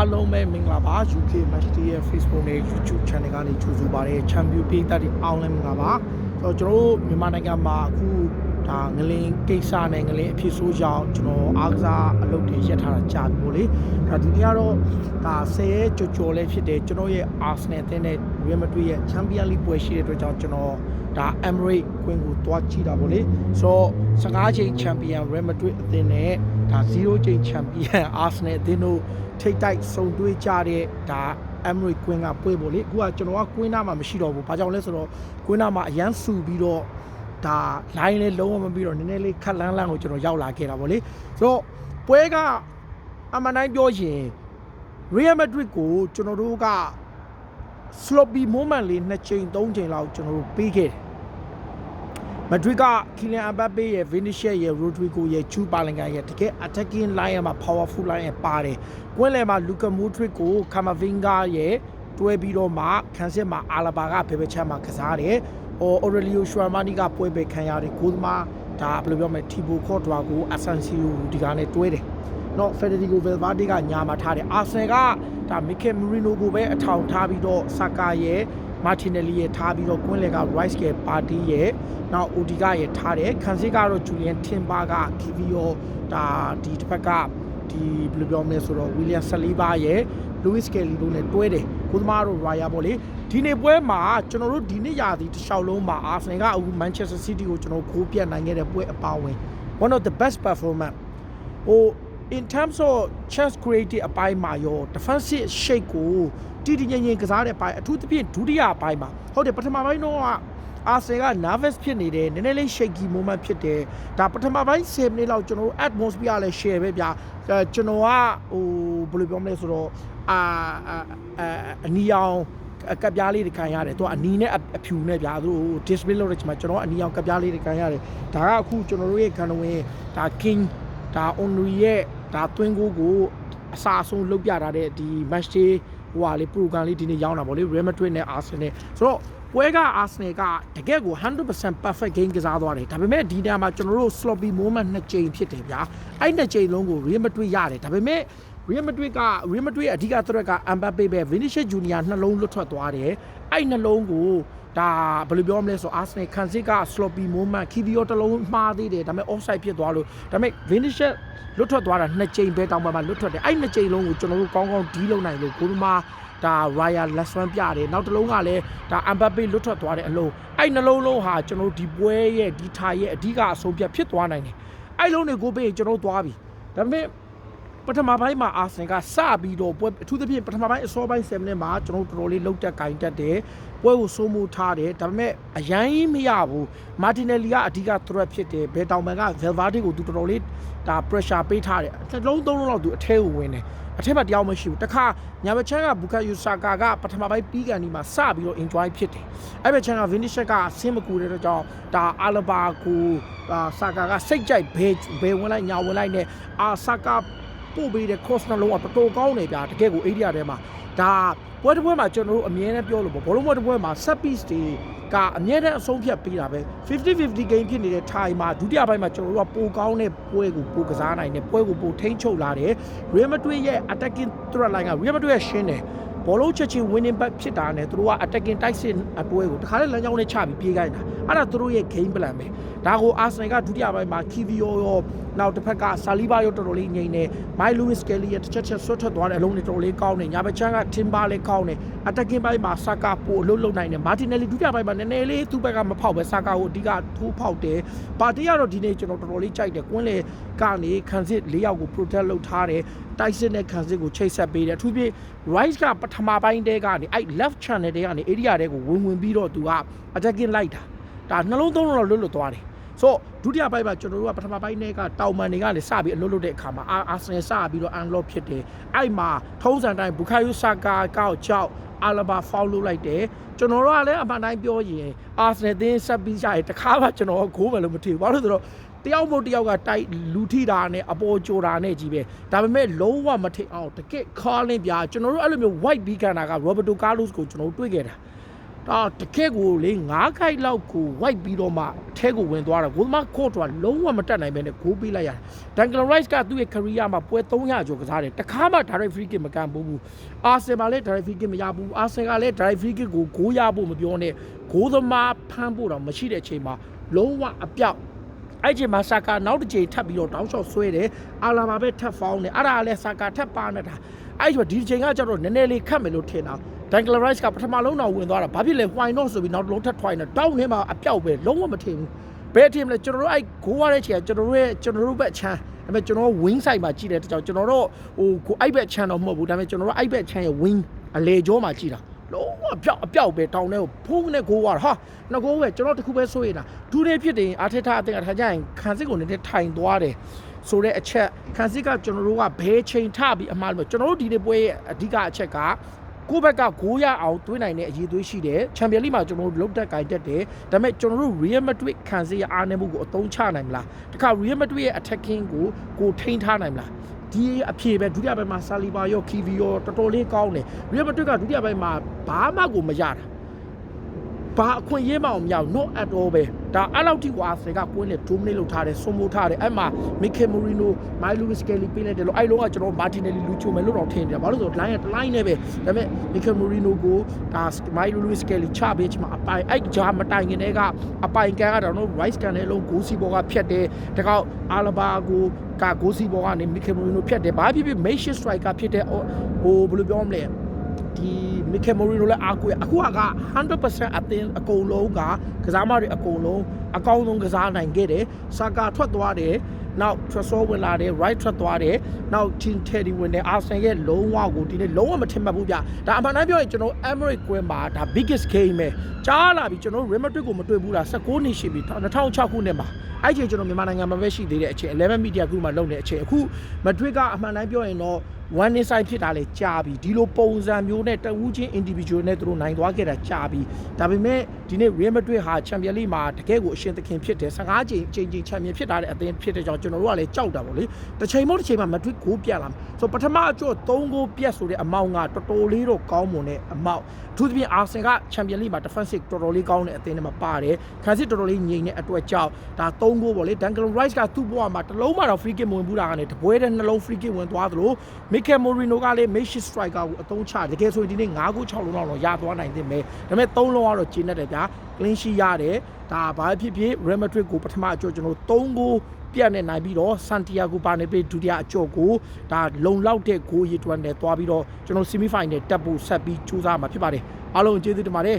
အားလုံးပဲမင်္ဂလာပါ UK Match Day ရဲ့ Facebook နဲ့ YouTube Channel ကနေကြိုဆိုပါရစေ Champion ပေးသက်တဲ့အားလုံးမင်္ဂလာပါဆိုတော့ကျွန်တော်တို့မြန်မာနိုင်ငံမှာအခုဒါငလင်ကိစ္စနဲ့ငလင်အဖြစ်ဆိုးကြောင့်ကျွန်တော်အားကစားအလုပ်တွေရပ်ထားတာကြာပြီပေါ့လေဒါဒီနေ့ကတော့ဒါ10ရဲကြော်ကြော်လေးဖြစ်တယ်ကျွန်တော်ရဲ့ Arsenal အသင်းနဲ့ Real Madrid ရဲ့ Champion League ပွဲရှိတဲ့အတွက်ကြောင့်ကျွန်တော်ဒါ Emirates ကွင်းကိုတွားကြည့်တာပေါ့လေဆိုတော့15ချိန် Champion Real Madrid အသင်းနဲ့ ဒါ0ချိန် Champion Arsenal အသင်းတို့ထိတ်တိုက်ဆုံတွေ့ကြတဲ့ဒါ Emirates ကွင်းကပွဲပေါ့လေအခုကကျွန်တော်ကကွင်းသားမှာမရှိတော့ဘူးဘာကြောင့်လဲဆိုတော့ကွင်းသားမှာအရန်ဆူပြီးတော့ဒါ line လေးလုံးဝမပြီးတော့နည်းနည်းလေးခက်လန်းလန်းကိုကျွန်တော်ရောက်လာခဲ့တာပေါ့လေဆိုတော့ပွဲကအမှန်တိုင်းပြောရင် Real Madrid ကိုကျွန်တော်တို့က sloppy moment လေးနှစ်ချိန်သုံးချိန်လောက်ကျွန်တော်တို့ပေးခဲ့တယ် မဒရစ်ကကီလန်အဘတ်ပေရဲ့ Vinicius ရဲ့ Rodrigo ရဲ့ချူပါလင်ကန်ရဲ့တကယ် attacking line မှာ powerful line ရဲ့ပါတယ်။ကွင်းလယ်မှာ Luka Modric ကို Camavinga ရဲ့တွဲပြီးတော့မှခန်းစစ်မှာအာလာဘာကဘယ်ဘက်ချမ်းမှာကစားတယ်။ or Aurelio Tchouameni ကပွဲပဲခံရတယ်။ဂိုးသမားဒါဘယ်လိုပြောမလဲ Thibaut Courtois ကို Asensio ဒီကနဲ့တွဲတယ်။နော်ဖက်ဒရီဂိုဗယ်ဗာဒီကညာမှာထားတယ်အာဆင်ကဒါမီကယ်မူရီနိုကိုပဲအထောင်ထားပြီးတော့ဆာကာရဲ့ မာတီနယ်လီရဲ့ထားပြီးတော့ကွင်းလယ်က Rice ရဲ့ပါတီရဲ့နောက်အိုဒီကရဲ့ထားတယ်ခန်းစစ်ကတော့ဂျူလီယန်တင်ပါကကီဗီယိုဒါဒီတစ်ဖက်ကဒီဘယ်လိုပြောမလဲဆိုတော့ဝီလီယမ်ဆလီဘာရဲ့လူးစ်ကယ်လီတို့နဲ့တွဲတယ်ကိုသမားတို့ရာယာပေါ့လေဒီနေ့ပွဲမှာကျွန်တော်တို့ဒီနေ့ရာသီတစ်လျှောက်လုံးမှာအာဆင်ကအခုမန်ချက်စတာစီးတီးကိုကျွန်တော်ခိုးပြတ်နိုင်ခဲ့တဲ့ပွဲအပါဝင် one of the best performance ဟို in terms of chance creative အပိုင်းမှာရော defensive shape ကိုတည်တည်ငြိမ်ငြိမ်ကစားတဲ့အပိုင်းအထူးသဖြင့်ဒုတိယအပိုင်းမှာဟုတ်တယ်ပထမပိုင်းတော့အာဆင်က nervous ဖြစ်နေတယ်နည်းနည်းလေး shaky moment ဖြစ်တယ်ဒါပထမပိုင်း10မိနစ်လောက်ကျွန်တော်တို့ atmosphere လည်း share ပဲဗျာအဲကျွန်တော်ကဟိုဘယ်လိုပြောမလဲဆိုတော့အာအာအနီအောင်အကပ်ပြားလေးတွေခံရတယ်သူကအနီနဲ့အဖြူနဲ့ဗျာသူ display လုပ်တဲ့ချိန်မှာကျွန်တော်ကအနီအောင်ကပ်ပြားလေးတွေခံရတယ်ဒါကအခုကျွန်တော်တို့ရဲ့ခံဝင်ဒါ king ဒါ only ရဲ့ ဒါတွင်းကိုကိုအစာဆုံးလုပ်ပြထားတဲ့ဒီ match day ဟိုဟာလေး program လေးဒီနေ့ရောင်းတာဗောလေ Real Madrid နဲ့ Arsenal ဆိုတော့ပွဲက Arsenal ကတကယ့်ကို100% perfect game ကစားသွားတယ်ဒါပေမဲ့ဒီနေရာမှာကျွန်တော်တို့ sloppy moment နှစ်ကြိမ်ဖြစ်တယ်ဗျာအဲ့နှစ်ကြိမ်လုံးကို Real Madrid ရတယ်ဒါပေမဲ့ Real Madrid က Real Madrid ရဲ့အဓိက threat က Mbappe ပဲ Vinicius Junior နှလုံးလွတ်ထွက်သွားတယ်အဲ့နှလုံးကို ဒါဘယ်လိုပြောမလဲဆို Arsenal ခံစစ်က sloppy moment Kivio တစ်လုံးမှားသေးတယ်ဒါပေမဲ့ offside ဖြစ်သွားလို့ဒါပေမဲ့ Vinicius လွတ်ထွက်သွားတာနှစ်ကြိမ်ပဲတောင်ပံမှာလွတ်ထွက်တယ်အဲ့နှစ်ကြိမ်လုံးကိုကျွန်တော်တို့ကောင်းကောင်းဒီးလုံနိုင်လို့ကိုယ်မှာဒါ Raya Lesson ပြတယ်နောက်တစ်လုံးကလည်းဒါ Mbappe လွတ်ထွက်သွားတဲ့အလုံးအဲ့နှလုံးလုံးဟာကျွန်တော်တို့ဒီပွဲရဲ့ဒီထားရဲ့အဓိကအဆုံးဖြတ်ဖြစ်သွားနိုင်တယ်အဲ့လုံးတွေကိုပေးကျွန်တော်တို့သွားပြီဒါပေမဲ့ ပထမပိုင်းမှာအာဆင်ကစပြီးတော့ပွဲအထူးသဖြင့်ပထမပိုင်းအစောပိုင်း7မိနစ်မှာကျွန်တော်တို့တော်တော်လေးလှုပ်တက်ကင်တက်တယ်ပွဲကိုစိုးမိုးထားတယ်ဒါပေမဲ့အရန်ကြီးမရဘူးမာတင်နယ်လီကအဓိက threat ဖြစ်တယ်ဘယ်တောင်ပန်က Velverde ကိုသူတော်တော်လေးဒါ pressure ပေးထားတယ်တစ်လုံးသုံးလုံးလောက်သူအထဲကိုဝင်တယ်အထက်မှာတယောက်မရှိဘူးတခါညာဘက်ချမ်းကဘူကာယူဆာကာကပထမပိုင်းပြီးကန်ဒီမှာစပြီးတော့ enjoy ဖြစ်တယ်အဲ့ဘက်ချမ်းက Vinicius ကဆင်းမကူတဲ့အတွက်ကြောင့်ဒါအာလဘာကိုအာဆာကာကစိတ်ကြိုက်ဘဲဘဲဝင်လိုက်ညာဝင်လိုက်နဲ့အာဆာကာ ပို့ပေးတဲ့ cross နှလုံးကတော်တော်ကောင်းတယ်ဗျာတကယ်ကို area ထဲမှာဒါပွဲတစ်ပွဲမှာကျွန်တော်တို့အမြဲတမ်းပြောလို့ပေါ့ဘောလုံးပွဲတစ်ပွဲမှာ set piece တွေကအမြဲတမ်းအဆုံးဖြတ်ပေးတာပဲ50-50 game ဖြစ်နေတဲ့ time မှာဒုတိယပိုင်းမှာကျွန်တော်တို့ကပိုကောင်းတဲ့ပွဲကိုပိုကစားနိုင်တယ်ပွဲကိုပိုထိန်းချုပ်လာတယ် Real Madrid ရဲ့ attacking threat line က Real Madrid ရဲ့ရှင်းတယ် ဘောလုံးချက်ချင်း winning back ဖြစ်တာနဲ့သူတို့က attacking တိုက်စစ်အပွဲကိုတခါလေလမ်းကြောင်းနဲ့ချပြီးပြေးခိုင်းတာအဲ့ဒါသူတို့ရဲ့ game plan ပဲဒါကို Arsenal ကဒုတိယပိုင်းမှာ Kivio ရောနောက်တစ်ဖက်က Saliba ရောတော်တော်လေးငြိမ်နေ My Lewis Kelly ရဲ့တစ်ချက်ချက်ဆွတ်ထွက်သွားတဲ့အလုံးတွေတော်တော်လေးကောင်းနေညာဘက်ချမ်းက Timber လေးကောင်းနေ attacking ပိုင်းမှာ Saka ပိုအလုပ်လုပ်နိုင်တယ် Martinelli ဒုတိယပိုင်းမှာနည်းနည်းလေးသူ့ဘက်ကမဖောက်ပဲ Saka ကိုအဓိကထိုးဖောက်တယ်ပါတီကတော့ဒီနေ့ကျွန်တော်တော်တော်လေးကြိုက်တယ်ကွင်းလေကနေခံစစ်၄ယောက်ကို protect လုပ်ထားတယ်တိုက်စစ်နဲ့ခံစစ်ကိုချိတ်ဆက်ပေးတယ်အထူးဖြင့် Rice ကပထမပိုင်းတဲကနေအဲ့ left channel တဲကနေ area တဲကိုဝင်ဝင်ပြီးတော့သူက attacking လိုက်တာဒါနှလုံးသုံးလုံးတော့လွတ်လွတ်သွားတယ် ဆိုဒုတိယပိုင်းမှာကျွန်တော်တို့ကပထမပိုင်းနဲ့ကတောင်မန်တွေကနေစပြီးအလုပ်လုပ်တဲ့အခါမှာအာဆင်စပြီးတော့ unlock ဖြစ်တယ်အဲ့မှာထုံးစံတိုင်းဘူခါယိုဆာကာကောက်ချောက်အာလဘာဖောက်လုပ်လိုက်တယ်ကျွန်တော်တို့ကလည်းအမှန်တိုင်းပြောရင်အာဆင်သင်းဆက်ပြီးကြရင်တခါမှကျွန်တော်ဂိုးမယ်လို့မထင်ဘူးဘာလို့လဲဆိုတော့တယောက်မို့တယောက်ကတိုက်လူထိတာနဲ့အပေါ်ကြိုတာနဲ့ကြီးပဲဒါပေမဲ့လုံးဝမထိအောင်တကက်ခါလင်းပြကျွန်တော်တို့အဲ့လိုမျိုး white beacon က Roberto Carlos ကိုကျွန်တော်တို့တွေ့ခဲ့တာ ဒါတကယ့်ကိုလေ9ခိုက်လောက်ကိုဝိုက်ပြီးတော့မှအထဲကိုဝင်သွားတာဂိုးသမားကော့တော့လုံးဝမတက်နိုင်ပဲနဲ့ဂိုးပေးလိုက်ရတယ်ဒန်ကလရိုက်စ်ကသူ့ရဲ့ career မှာပွဲ300ကျော်ကစားတယ်တခါမှ direct free kick မကန်ဘူးဘူးအာဆင်မှာလည်း direct free kick မရဘူးအာဆင်ကလည်း direct free kick ကိုဂိုးရဖို့မပြောနဲ့ဂိုးသမားဖမ်းဖို့တော့မရှိတဲ့အချိန်မှာလုံးဝအပြောက်အဲ့ဒီမှာဆာကာနောက်တစ်ချိန်ထပ်ပြီးတော့တောင်းလျှောက်ဆွဲတယ်အာလာဘာပဲထပ်ဖောင်းတယ်အဲ့ဒါကလည်းဆာကာထပ်ပါနေတာအဲ့ဒီဒီချိန်ကကျတော့နည်းနည်းလေးခတ်မယ်လို့ထင်တာ ဒန်ကလရိုက်စ်ကပထမလုံးတော့ဝင်သွားတာဘာဖြစ်လဲဝိုင်တော့ဆိုပြီးနောက်တစ်လုံးထပ်ထွိုင်းတယ်တောင်းနေမှာအပြောက်ပဲလုံးဝမထင်ဘူးဘယ်ထင်မလဲကျွန်တော်တို့အဲ့ဂိုးရတဲ့ချိန်ကကျွန်တော်တို့ရဲ့ကျွန်တော်တို့ဘက်ချမ်းဒါပေမဲ့ကျွန်တော် wing side မှာကြည့်တဲ့တကြောင်ကျွန်တော်တို့ဟိုကိုအဲ့ဘက်ချမ်းတော့မဟုတ်ဘူးဒါပေမဲ့ကျွန်တော်တို့အဲ့ဘက်ချမ်းရဲ့ wing အလေကျောမှာကြည့်တာလုံးဝအပြောက်အပြောက်ပဲတောင်းတဲ့ကိုဖုံးနဲ့ကိုးသွားတာဟာငကိုးပဲကျွန်တော်တခုပဲဆိုရတာဒူးနေဖြစ်တယ်အာထက်ထအတင်အထားကြရင်ခန်းစစ်ကိုနည်းနည်းထိုင်သွားတယ်ဆိုတဲ့အချက်ခန်းစစ်ကကျွန်တော်တို့ကဘဲချိန်ထပြီးအမှားလို့ကျွန်တော်တို့ဒီနေ့ပွဲရဲ့အဓိကအချက်က ကိုယ့်ဘက်ကဂိုးရအောင်တွေးနိုင်တဲ့အရေးသွေးရှိတယ်ချန်ပီယံလိမှာကျွန်တော်တို့လုတ်တက်ကြိုက်တက်တယ်ဒါပေမဲ့ကျွန်တော်တို့ Real Madrid ခံစစ်ရအားနည်းမှုကိုအသုံးချနိုင်မလားတခါ Real Madrid ရဲ့ attacking ကိုကိုထိန်းထားနိုင်မလားဒီအဖြေပဲဒုတိယပိုင်းမှာဆာလီဘာရောခီဗီရောတော်တော်လေးကောင်းတယ်ရီယယ်မက်ဒရစ်ကဒုတိယပိုင်းမှာဘာမှကိုမရတာ ဘာအခွင့်အရေးမအောင်မရဘူး not at all ပဲဒါအဲ့လောက်ထိကိုအာဆယ်ကကွင်းနဲ့ဒိုမနီလုပ်ထားတယ်ဆွန်မိုထားတယ်အဲ့မှာမီကေမိုရီနိုမိုင်လူးစ်ကယ်လီပေးလိုက်တယ်လို့အဲ့လုံးကကျွန်တော်မာတင်နယ်လီလူချိုမယ်လို့တော့ထင်တယ်ဘာလို့လဲဆိုတော့ line က line နဲ့ပဲဒါပေမဲ့မီကေမိုရီနိုကိုဒါမိုင်လူးစ်ကယ်လီချပေးချင်မှာအပိုင်အဲ့ဂျာမတိုင်ခင်တည်းကအပိုင်ကန်ကတော့နော် rice ကန်နဲ့လုံးဂိုးစီဘောကဖြတ်တယ်တကောက်အာလဘာကိုကဂိုးစီဘောကနေမီကေမိုရီနိုဖြတ်တယ်ဘာဖြစ်ဖြစ် Mason striker ဖြစ်တဲ့ဟိုဘယ်လိုပြောမလဲဒီ မီကေမိုရီနိုလည်းအားကိုးရအခုက100%အသင်းအကုန်လုံးကကစားမတွေအကုန်လုံးအကောင်းဆုံးကစားနိုင်ခဲ့တယ်ဆာကာထွက်သွားတယ်နောက် Tressor ဝင်လာတယ် right ထွက်သွားတယ်နောက် Chin Teddy ဝင်တယ် Arsenal ရဲ့လုံးဝကိုဒီနေ့လုံးဝမထင်မှတ်ဘူးဗျဒါအမှန်တမ်းပြောရင်ကျွန်တော် Emirates ကွင်းမှာဒါ biggest game ပဲကြားလာပြီကျွန်တော် Real Madrid ကိုမတွေ့ဘူးလား16နှစ်ရှိပြီ2006ခုနှစ်မှာအဲ့ချိန်ကျွန်တော်မြန်မာနိုင်ငံမှာပဲရှိသေးတဲ့အချိန်11 media group မှာလုပ်နေတဲ့အချိန်အခု Madrid ကအမှန်တမ်းပြောရင်တော့ one inside ဖြစ်တာလေကြာပြီဒီလိုပုံစံမျိုးနဲ့တဝူးချင်း individual နဲ့သူတို့နိုင်သွားခဲ့တာကြာပြီဒါပေမဲ့ဒီနေ့ Real Madrid ဟာ Champions League မှာတကယ်ကိုအရှင်သခင်ဖြစ်တယ်15ချိန်ချိန်ချိန် champion ဖြစ်တာတဲ့အသင်းဖြစ်တဲ့ကြောင့်ကျွန်တော်တို့ကလည်းကြောက်တာပေါ့လေတစ်ချိန်မဟုတ်တစ်ချိန်မှာ Madrid ကိုပြတ်လာမယ်ဆိုပထမအကျော့3ဂိုးပြတ်ဆိုတဲ့အမောင်ကတော်တော်လေးတော့ကောင်းမွန်တဲ့အမောင်အထူးသဖြင့် Arsenal က Champions League မှာ defensive တော်တော်လေးကောင်းတဲ့အသင်းတွေမှာပါတယ်ခံစစ်တော်တော်လေးငြိမ်တဲ့အတွက်ကြောင့်ဒါ3ဂိုးပေါ့လေ Duncan Rice ကသူ့ဘဝမှာတစ်လုံးမှတော့ free kick မဝင်ဘူးတာကနေတပွဲတဲ့နှလုံး free kick ဝင်သွားသလို Mikel Merino ကလည်း Messi striker ကိုအသုံးချတကယ်ဆိုရင်ဒီနေ့9ဂိုး6လုံးတော့ရသွားနိုင်သင့်မယ်ဒါပေမဲ့3လုံးကတော့ကျင်းနေတယ်ဗျာ clean sheet ရတယ်ဒါဘာဖြစ်ဖြစ် Real Madrid ကိုပထမအကျော်ကျွန်တော်3ဂိုးပြတ်နေနိုင်ပြီးတော့ Santiago Bernabeu ဒုတိယအကျော်ကိုဒါလုံလောက်တဲ့ဂိုးရည်တွက်နဲ့တွားပြီးတော့ကျွန်တော် semi final တက်ဖို့ဆက်ပြီးကြိုးစားမှာဖြစ်ပါတယ်အားလုံးကျေးဇူးတင်ပါတယ်